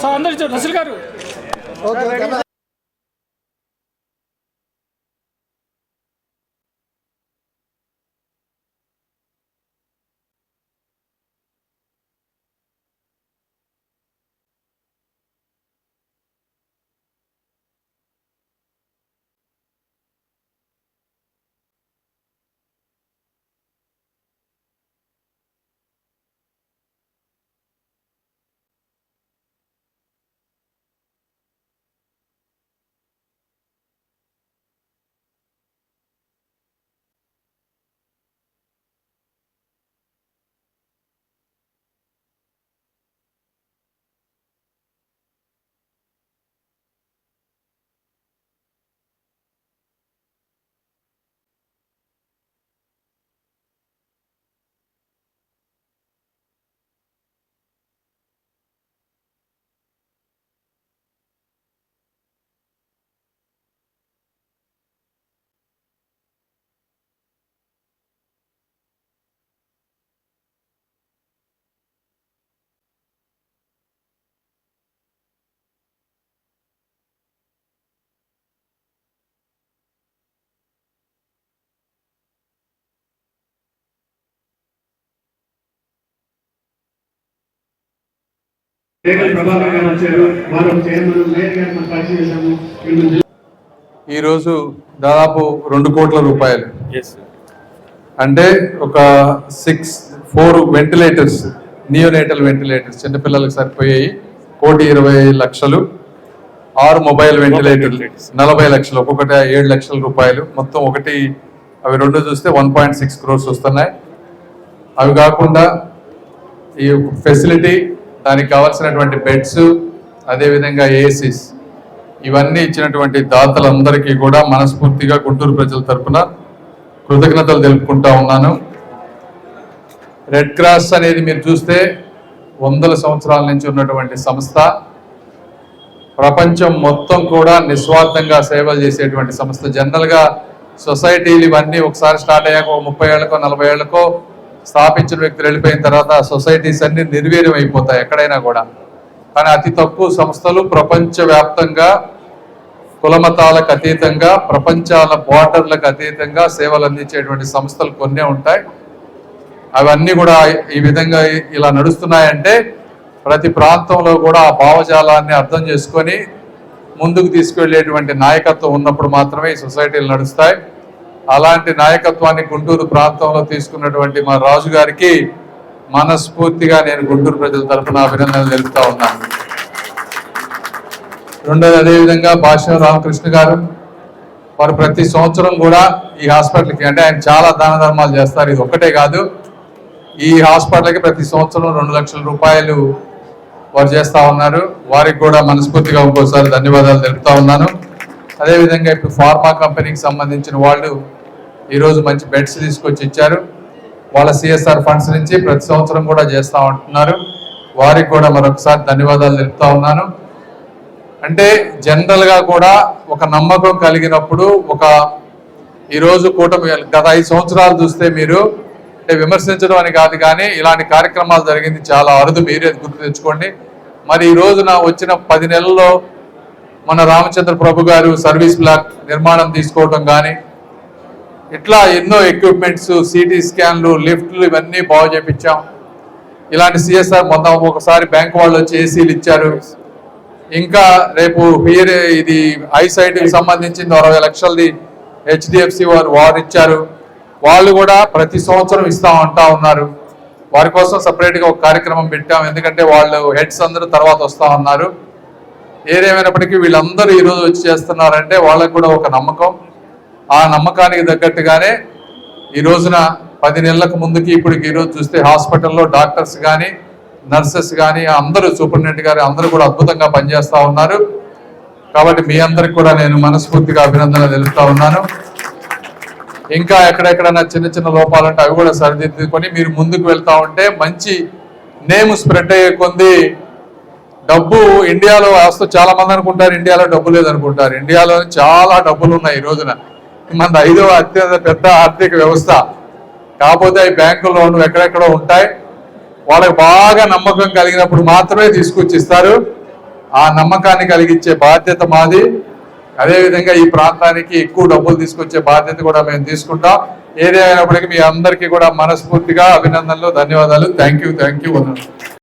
Sir అందరు ఇచ్చారు గారు రేగల్ ప్రభాకర్ గారు వచ్చారు. వారు చైర్మన్ మేయర్ గారు మనం పరిచయం చేశాము. వీళ్ళు ఈరోజు దాదాపు రెండు కోట్ల రూపాయలు. అంటే ఒక six four ventilators neonatal ventilators చిన్నపిల్లలకు సరిపోయాయి. కోటి ఇరవై లక్షలు. ఆరు మొబైల్ వెంటిలేటర్లు నలభై లక్షలు. ఒక్కొక్కటి ఏడు లక్షల రూపాయలు. మొత్తం ఒకటి అవి రెండు చూస్తే వన్ పాయింట్ సిక్స్ క్రోర్స్ వస్తున్నాయి. అవి కాకుండా ఈ ఫెసిలిటీ దానికి కావాల్సినటువంటి బెడ్స్ అదేవిధంగా ఏసీస్ ఇవన్నీ ఇచ్చినటువంటి దాతలందరికీ కూడా మనస్ఫూర్తిగా గుంటూరు ప్రజల తరఫున కృతజ్ఞతలు తెలుపుకుంటా ఉన్నాను. రెడ్ క్రాస్ అనేది మీరు చూస్తే వందల సంవత్సరాల నుంచి ఉన్నటువంటి సంస్థ. ప్రపంచం మొత్తం కూడా నిస్వార్థంగా సేవలు చేసేటువంటి సంస్థ. జనరల్గా సొసైటీలు ఇవన్నీ ఒకసారి స్టార్ట్ అయ్యాక ఒక ముప్పై ఏళ్ళకో నలభై ఏళ్ళకో స్థాపించిన వ్యక్తులు వెళ్ళిపోయిన తర్వాత సొసైటీస్ అన్ని నిర్వీర్యం అయిపోతాయి ఎక్కడైనా కూడా. కానీ అతి తక్కువ సంస్థలు ప్రపంచవ్యాప్తంగా కులమతాలకు అతీతంగా ప్రపంచాల బార్డర్లకు అతీతంగా సేవలు అందించేటువంటి సంస్థలు కొన్నే ఉంటాయి. అవన్నీ కూడా ఈ విధంగా ఇలా నడుస్తున్నాయంటే ప్రతి ప్రాంతంలో కూడా ఆ భావజాలాన్ని అర్థం చేసుకొని ముందుకు తీసుకువెళ్ళేటువంటి నాయకత్వం ఉన్నప్పుడు మాత్రమే ఈ సొసైటీలు నడుస్తాయి. అలాంటి నాయకత్వాన్ని గుంటూరు ప్రాంతంలో తీసుకున్నటువంటి మా రాజు గారికి మనస్ఫూర్తిగా నేను గుంటూరు ప్రజల తరఫున అభినందనలు తెలుపుతా ఉన్నాను. రెండోది అదేవిధంగా భాష్యం రామకృష్ణ గారు. వారు ప్రతి సంవత్సరం కూడా ఈ హాస్పిటల్కి అంటే ఆయన చాలా దాన ధర్మాలు చేస్తారు. ఇది ఒక్కటే కాదు. ఈ హాస్పిటల్కి ప్రతి సంవత్సరం రెండు లక్షల రూపాయలు వారు చేస్తూ ఉన్నారు. వారికి కూడా మనస్ఫూర్తిగా ఇంకోసారి ధన్యవాదాలు తెలుపుతా ఉన్నాను. అదేవిధంగా ఇప్పుడు ఫార్మా కంపెనీకి సంబంధించిన వాళ్ళు ఈరోజు మంచి బెడ్స్ తీసుకొచ్చి ఇచ్చారు. వాళ్ళ సిఎస్ఆర్ ఫండ్స్ నుంచి ప్రతి సంవత్సరం కూడా చేస్తూ ఉంటున్నారు. వారికి కూడా మరొకసారి ధన్యవాదాలు తెలుపుతా ఉన్నాను. అంటే జనరల్గా కూడా ఒక నమ్మకం కలిగినప్పుడు ఒక ఈరోజు కూటమి గత ఐదు సంవత్సరాలు చూస్తే మీరు అంటే విమర్శించడం అని కాదు కానీ ఇలాంటి కార్యక్రమాలు జరిగింది చాలా అరుదు. మీరే గుర్తు తెచ్చుకోండి. మరి ఈ రోజున వచ్చిన పది నెలల్లో మన రామచంద్ర ప్రభు గారు సర్వీస్ బ్లాక్ నిర్మాణం తీసుకోవడం కానీ ఇట్లా ఎన్నో ఎక్విప్మెంట్స్ సిటీ స్కాన్లు లిఫ్ట్లు ఇవన్నీ బాగు చేపించాం. ఇలాంటి సిఎస్ఆర్ మొన్న ఒకసారి బ్యాంక్ వాళ్ళు వచ్చి ఏసీలు ఇచ్చారు. ఇంకా రేపు హియర్ ఇది ఐసైట్ సంబంధించింది అరవై లక్షలది హెచ్డిఎఫ్సి వారు వారు ఇచ్చారు. వాళ్ళు కూడా ప్రతి సంవత్సరం ఇస్తాం అంటా ఉన్నారు. వారి కోసం సపరేట్గా ఒక కార్యక్రమం పెట్టాం. ఎందుకంటే వాళ్ళు హెడ్స్ అందరూ తర్వాత వస్తా ఉన్నారు. ఏదేమైనప్పటికీ వీళ్ళందరూ ఈరోజు వచ్చి చేస్తున్నారంటే వాళ్ళకు కూడా ఒక నమ్మకం. ఆ నమ్మకానికి తగ్గట్టుగానే ఈ రోజున పది నెలలకు ముందుకి ఇప్పటికి ఈరోజు చూస్తే హాస్పిటల్లో డాక్టర్స్ కానీ నర్సెస్ కానీ అందరూ సూపరింటెండెంట్ గారు అందరూ కూడా అద్భుతంగా పనిచేస్తూ ఉన్నారు. కాబట్టి మీ అందరికి కూడా నేను మనస్ఫూర్తిగా అభినందనలు తెలుపుతా ఉన్నాను. ఇంకా ఎక్కడెక్కడైనా చిన్న చిన్న లోపాలు ఉంటే అవి కూడా సరిదిద్దుకొని మీరు ముందుకు వెళ్తా ఉంటే మంచి నేమ్ స్ప్రెడ్ అయ్యే కొంది డబ్బు ఇండియాలో వస్తూ చాలా మంది అనుకుంటారు ఇండియాలో డబ్బు లేదనుకుంటారు. ఇండియాలో చాలా డబ్బులు ఉన్నాయి ఈ రోజున. మన ఐదవ అత్యంత పెద్ద ఆర్థిక వ్యవస్థ. కాకపోతే ఈ బ్యాంకు లోన్లు ఎక్కడెక్కడో ఉంటాయి. వాళ్ళకి బాగా నమ్మకం కలిగినప్పుడు మాత్రమే తీసుకొచ్చి ఇస్తారు ఆ నమ్మకాన్ని కలిగించే బాధ్యత మాది. అదేవిధంగా ఈ ప్రాంతానికి ఎక్కువ డబ్బులు తీసుకొచ్చే బాధ్యత కూడా మేము తీసుకుంటాం. ఏదేమైనప్పటికీ మీ అందరికీ కూడా మనస్ఫూర్తిగా అభినందనలు ధన్యవాదాలు. Thank you thank you